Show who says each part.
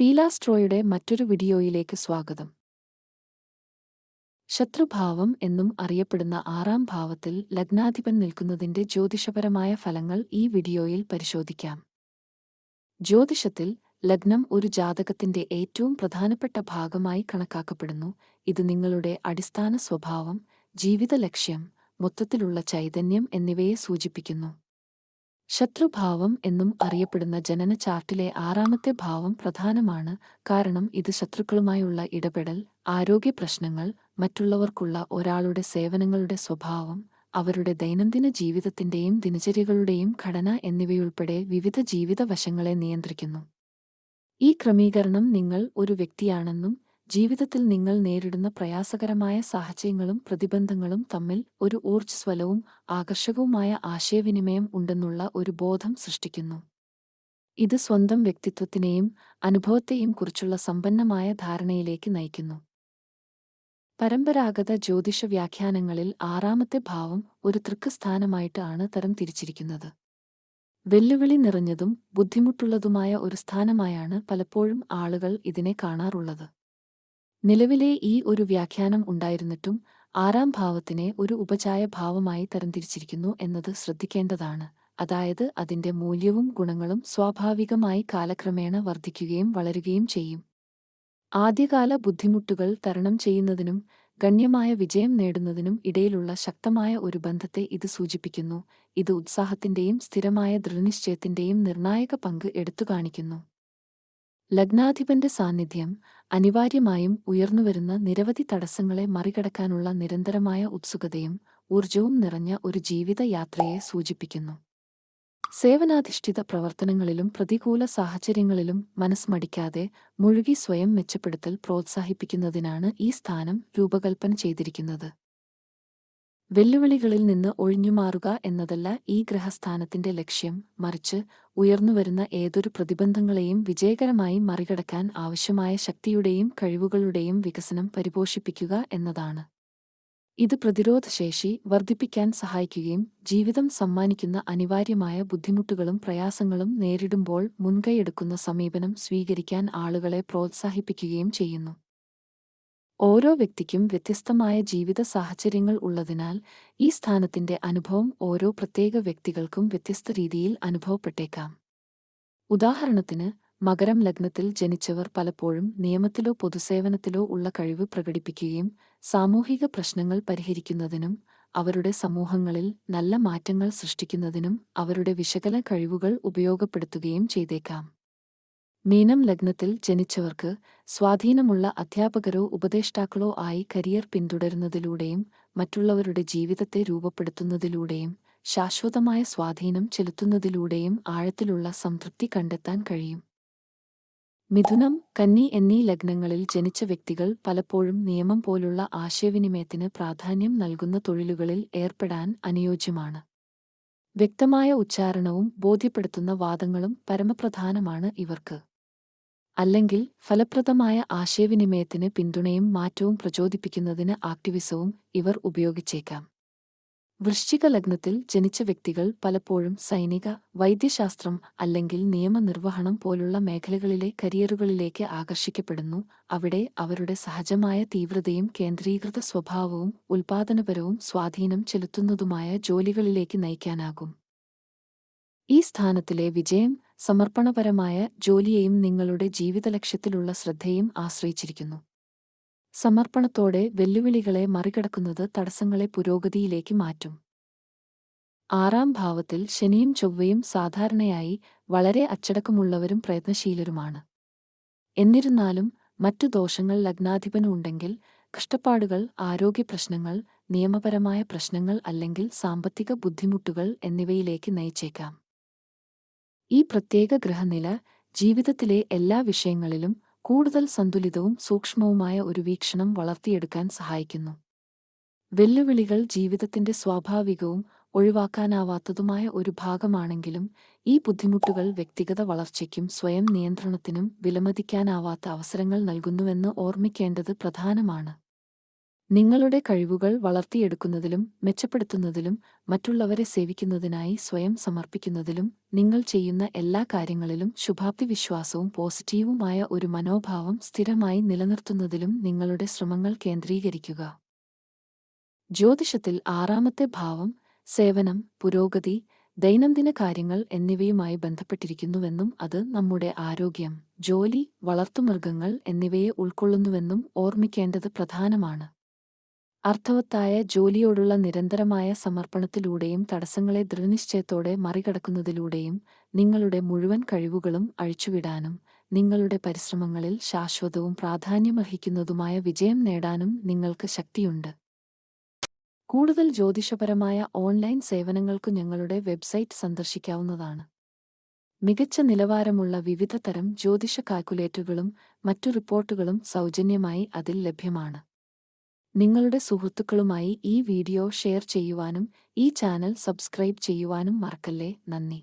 Speaker 1: ഫീലാസ്ട്രോയുടെ മറ്റൊരു വീഡിയോയിലേക്ക് സ്വാഗതം. ശത്രുഭാവം എന്നും അറിയപ്പെടുന്ന ആറാം ഭാവത്തിൽ ലഗ്നാധിപൻ നിൽക്കുന്നതിന്റെ ജ്യോതിഷപരമായ ഫലങ്ങൾ ഈ വീഡിയോയിൽ പരിശോധിക്കാം. ജ്യോതിഷത്തിൽ ലഗ്നം ഒരു ജാതകത്തിന്റെ ഏറ്റവും പ്രധാനപ്പെട്ട ഭാഗമായി കണക്കാക്കപ്പെടുന്നു. ഇത് നിങ്ങളുടെ അടിസ്ഥാന സ്വഭാവം ജീവിത ലക്ഷ്യം മൊത്തത്തിലുള്ള ചൈതന്യം എന്നിവയെ സൂചിപ്പിക്കുന്നു. ശത്രുഭാവം എന്നും അറിയപ്പെടുന്ന ജനന ചാർട്ടിലെ ആറാമത്തെ ഭാവം പ്രധാനമാണ്. കാരണം ഇത് ശത്രുക്കളുമായുള്ള ഇടപെടൽ ആരോഗ്യ പ്രശ്നങ്ങൾ മറ്റുള്ളവർക്കുള്ള ഒരാളുടെ സേവനങ്ങളുടെ സ്വഭാവം അവരുടെ ദൈനംദിന ജീവിതത്തിന്റെയും ദിനചര്യകളുടെയും ഘടന എന്നിവയുൾപ്പെടെ വിവിധ ജീവിത വശങ്ങളെ നിയന്ത്രിക്കുന്നു. ഈ ക്രമീകരണം നിങ്ങൾ ഒരു വ്യക്തിയാണെന്നും ജീവിതത്തിൽ നിങ്ങൾ നേരിടുന്ന പ്രയാസകരമായ സാഹചര്യങ്ങളും പ്രതിബന്ധങ്ങളും തമ്മിൽ ഒരു ഊർജസ്വലവും ആകർഷകവുമായ ആശയവിനിമയം ഉണ്ടെന്നുള്ള ഒരു ബോധം സൃഷ്ടിക്കുന്നു. ഇത് സ്വന്തം വ്യക്തിത്വത്തിനെയും അനുഭവത്തെയും കുറിച്ചുള്ള സമ്പന്നമായ ധാരണയിലേക്ക് നയിക്കുന്നു. പരമ്പരാഗത ജ്യോതിഷ വ്യാഖ്യാനങ്ങളിൽ ആറാമത്തെ ഭാവം ഒരു തൃക്ക് സ്ഥാനമായിട്ടാണ് തരം തിരിച്ചിരിക്കുന്നത്. വെല്ലുവിളി നിറഞ്ഞതും ബുദ്ധിമുട്ടുള്ളതുമായ ഒരു സ്ഥാനമായാണ് പലപ്പോഴും ആളുകൾ ഇതിനെ കാണാറുള്ളത്. നിലവിലെ ഈ ഒരു വ്യാഖ്യാനം ഉണ്ടായിരുന്നിട്ടും ആറാം ഭാവത്തിനെ ഒരു ഉപചായ ഭാവമായി തരംതിരിച്ചിരിക്കുന്നു എന്നത് ശ്രദ്ധിക്കേണ്ടതാണ്. അതായത് അതിന്റെ മൂല്യവും ഗുണങ്ങളും സ്വാഭാവികമായി കാലക്രമേണ വർദ്ധിക്കുകയും വളരുകയും ചെയ്യും. ആദ്യകാല ബുദ്ധിമുട്ടുകൾ തരണം ചെയ്യുന്നതിനും ഗണ്യമായ വിജയം നേടുന്നതിനും ഇടയിലുള്ള ശക്തമായ ഒരു ബന്ധത്തെ ഇത് സൂചിപ്പിക്കുന്നു. ഇത് ഉത്സാഹത്തിന്റെയും സ്ഥിരമായ ദൃഢനിശ്ചയത്തിന്റെയും നിർണായക പങ്ക് എടുത്തുകാണിക്കുന്നു ലഗ്നാധിപന്റെ സാന്നിധ്യം അനിവാര്യമായും ഉയർന്നുവരുന്ന നിരവധി തടസ്സങ്ങളെ മറികടക്കാനുള്ള നിരന്തരമായ ഉത്സുകതയും ഊർജവും നിറഞ്ഞ ഒരു ജീവിതയാത്രയെ സൂചിപ്പിക്കുന്നു. സേവനാധിഷ്ഠിത പ്രവർത്തനങ്ങളിലും പ്രതികൂല സാഹചര്യങ്ങളിലും മനസ്മടിക്കാതെ മുഴുകി സ്വയം മെച്ചപ്പെടുത്തൽ പ്രോത്സാഹിപ്പിക്കുന്നതിനാണ് ഈ സ്ഥാനം രൂപകൽപ്പന ചെയ്തിരിക്കുന്നത്. വെല്ലുവിളികളിൽ നിന്ന് ഒഴിഞ്ഞുമാറുക എന്നതല്ല ഈ ഗ്രഹസ്ഥാനത്തിന്റെ ലക്ഷ്യം. മറിച്ച് ഉയർന്നുവരുന്ന ഏതൊരു പ്രതിബന്ധങ്ങളെയും വിജയകരമായി മറികടക്കാൻ ആവശ്യമായ ശക്തിയുടെയും കഴിവുകളുടെയും വികസനം പരിപോഷിപ്പിക്കുക എന്നതാണ്. ഇത് പ്രതിരോധശേഷി വർദ്ധിപ്പിക്കാൻ സഹായിക്കുകയും ജീവിതം സമ്മാനിക്കുന്ന അനിവാര്യമായ ബുദ്ധിമുട്ടുകളും പ്രയാസങ്ങളും നേരിടുമ്പോൾ മുൻകൈയെടുക്കുന്ന സമീപനം സ്വീകരിക്കാൻ ആളുകളെ പ്രോത്സാഹിപ്പിക്കുകയും ചെയ്യുന്നു. ഓരോ വ്യക്തിക്കും വ്യത്യസ്തമായ ജീവിത സാഹചര്യങ്ങൾ ഉള്ളതിനാൽ ഈ സ്ഥാനത്തിന്റെ അനുഭവം ഓരോ പ്രത്യേക വ്യക്തികൾക്കും വ്യത്യസ്ത രീതിയിൽ അനുഭവപ്പെട്ടേക്കാം. ഉദാഹരണത്തിന് മകരം ലഗ്നത്തിൽ ജനിച്ചവർ പലപ്പോഴും നിയമത്തിലോ പൊതുസേവനത്തിലോ ഉള്ള കഴിവ് പ്രകടിപ്പിക്കുകയും സാമൂഹിക പ്രശ്നങ്ങൾ പരിഹരിക്കുന്നതിനും അവരുടെ സമൂഹങ്ങളിൽ നല്ല മാറ്റങ്ങൾ സൃഷ്ടിക്കുന്നതിനും അവരുടെ വിശകല കഴിവുകൾ ഉപയോഗപ്പെടുത്തുകയും ചെയ്തേക്കാം. മീനം ലഗ്നത്തിൽ ജനിച്ചവർക്ക് സ്വാധീനമുള്ള അധ്യാപകരോ ഉപദേഷ്ടാക്കളോ ആയി കരിയർ പിന്തുടരുന്നതിലൂടെയും മറ്റുള്ളവരുടെ ജീവിതത്തെ രൂപപ്പെടുത്തുന്നതിലൂടെയും ശാശ്വതമായ സ്വാധീനം ചെലുത്തുന്നതിലൂടെയും ആഴത്തിലുള്ള സംതൃപ്തി കണ്ടെത്താൻ കഴിയും. മിഥുനം കന്നി എന്നീ ലഗ്നങ്ങളിൽ ജനിച്ച വ്യക്തികൾ പലപ്പോഴും നിയമം പോലുള്ള ആശയവിനിമയത്തിന് പ്രാധാന്യം നൽകുന്ന തൊഴിലുകളിൽ ഏർപ്പെടാൻ അനുയോജ്യമാണ്. വ്യക്തമായ ഉച്ചാരണവും ബോധ്യപ്പെടുത്തുന്ന വാദങ്ങളും പരമപ്രധാനമാണ് ഇവർക്ക്. അല്ലെങ്കിൽ ഫലപ്രദമായ ആശയവിനിമയത്തിന് പിന്തുണയും മാറ്റവും പ്രചോദിപ്പിക്കുന്നതിന് ആക്ടിവിസവും ഇവർ ഉപയോഗിച്ചേക്കാം. വൃശ്ചിക ലഗ്നത്തിൽ ജനിച്ച വ്യക്തികൾ പലപ്പോഴും സൈനിക വൈദ്യശാസ്ത്രം അല്ലെങ്കിൽ നിയമനിർവഹണം പോലുള്ള മേഖലകളിലെ കരിയറുകളിലേക്ക് ആകർഷിക്കപ്പെടുന്നു. അവിടെ അവരുടെ സഹജമായ തീവ്രതയും കേന്ദ്രീകൃത സ്വഭാവവും ഉൽപാദനപരവും സ്വാധീനം ചെലുത്തുന്നതുമായ ജോലികളിലേക്ക് നയിക്കാനാകും. ഈ സ്ഥാനത്തിലെ വിജയം സമർപ്പണപരമായ ജോലിയെയും നിങ്ങളുടെ ജീവിത ലക്ഷ്യത്തിലുള്ള ശ്രദ്ധയും ആശ്രയിച്ചിരിക്കുന്നു. സമർപ്പണത്തോടെ വെല്ലുവിളികളെ മറികടക്കുന്നത് തടസ്സങ്ങളെ പുരോഗതിയിലേക്ക് മാറ്റും. ആറാം ഭാവത്തിൽ ശനിയും ചൊവ്വയും സാധാരണയായി വളരെ അച്ചടക്കമുള്ളവരും പ്രയത്നശീലരുമാണ്. എന്നിരുന്നാലും മറ്റു ദോഷങ്ങൾ ലഗ്നാധിപനുണ്ടെങ്കിൽ കഷ്ടപ്പാടുകൾ ആരോഗ്യ പ്രശ്നങ്ങൾ നിയമപരമായ പ്രശ്നങ്ങൾ അല്ലെങ്കിൽ സാമ്പത്തിക ബുദ്ധിമുട്ടുകൾ എന്നിവയിലേക്ക് നയിച്ചേക്കാം. ഈ പ്രത്യേക ഗ്രഹനില ജീവിതത്തിലെ എല്ലാ വിഷയങ്ങളിലും കൂടുതൽ സന്തുലിതവും സൂക്ഷ്മവുമായ ഒരു വീക്ഷണം വളർത്തിയെടുക്കാൻ സഹായിക്കുന്നു. വെല്ലുവിളികൾ ജീവിതത്തിന്റെ സ്വാഭാവികവും ഒഴിവാക്കാനാവാത്തതുമായ ഒരു ഭാഗമാണെങ്കിലും ഈ ബുദ്ധിമുട്ടുകൾ വ്യക്തിഗത വളർച്ചയ്ക്കും സ്വയം നിയന്ത്രണത്തിനും വിലമതിക്കാനാവാത്ത അവസരങ്ങൾ നൽകുന്നുവെന്ന് ഓർമ്മിക്കേണ്ടത് പ്രധാനമാണ്. നിങ്ങളുടെ കഴിവുകൾ വളർത്തിയെടുക്കുന്നതിലും മെച്ചപ്പെടുത്തുന്നതിലും മറ്റുള്ളവരെ സേവിക്കുന്നതിനായി സ്വയം സമർപ്പിക്കുന്നതിലും നിങ്ങൾ ചെയ്യുന്ന എല്ലാ കാര്യങ്ങളിലും ശുഭാപ്തി വിശ്വാസവും പോസിറ്റീവുമായ ഒരു മനോഭാവം സ്ഥിരമായി നിലനിർത്തുന്നതിലും നിങ്ങളുടെ ശ്രമങ്ങൾ കേന്ദ്രീകരിക്കുക. ജ്യോതിഷത്തിൽ ആറാമത്തെ ഭാവം സേവനം പുരോഗതി ദൈനംദിന കാര്യങ്ങൾ എന്നിവയുമായി ബന്ധപ്പെട്ടിരിക്കുന്നുവെന്നും അത് നമ്മുടെ ആരോഗ്യം ജോലി വളർത്തുമൃഗങ്ങൾ എന്നിവയെ ഉൾക്കൊള്ളുന്നുവെന്നും ഓർമ്മിക്കേണ്ടത് പ്രധാനമാണ്. അർത്ഥവത്തായ ജോലിയോടുള്ള നിരന്തരമായ സമർപ്പണത്തിലൂടെയും തടസ്സങ്ങളെ ദൃഢനിശ്ചയത്തോടെ മറികടക്കുന്നതിലൂടെയും നിങ്ങളുടെ മുഴുവൻ കഴിവുകളും അഴിച്ചുവിടാനും നിങ്ങളുടെ പരിശ്രമങ്ങളിൽ ശാശ്വതവും പ്രാധാന്യമർഹിക്കുന്നതുമായ വിജയം നേടാനും നിങ്ങൾക്ക് ശക്തിയുണ്ട്. കൂടുതൽ ജ്യോതിഷപരമായ ഓൺലൈൻ സേവനങ്ങൾക്കു ഞങ്ങളുടെ വെബ്സൈറ്റ് സന്ദർശിക്കാവുന്നതാണ്. മികച്ച നിലവാരമുള്ള വിവിധ തരം ജ്യോതിഷ കാൽക്കുലേറ്ററുകളും മറ്റു റിപ്പോർട്ടുകളും സൗജന്യമായി അതിൽ ലഭ്യമാണ്. നിങ്ങളുടെ സുഹൃത്തുക്കളുമായി ഈ വീഡിയോ ഷെയർ ചെയ്യുവാനും ഈ ചാനൽ സബ്സ്ക്രൈബ് ചെയ്യുവാനും മറക്കല്ലേ? നന്ദി.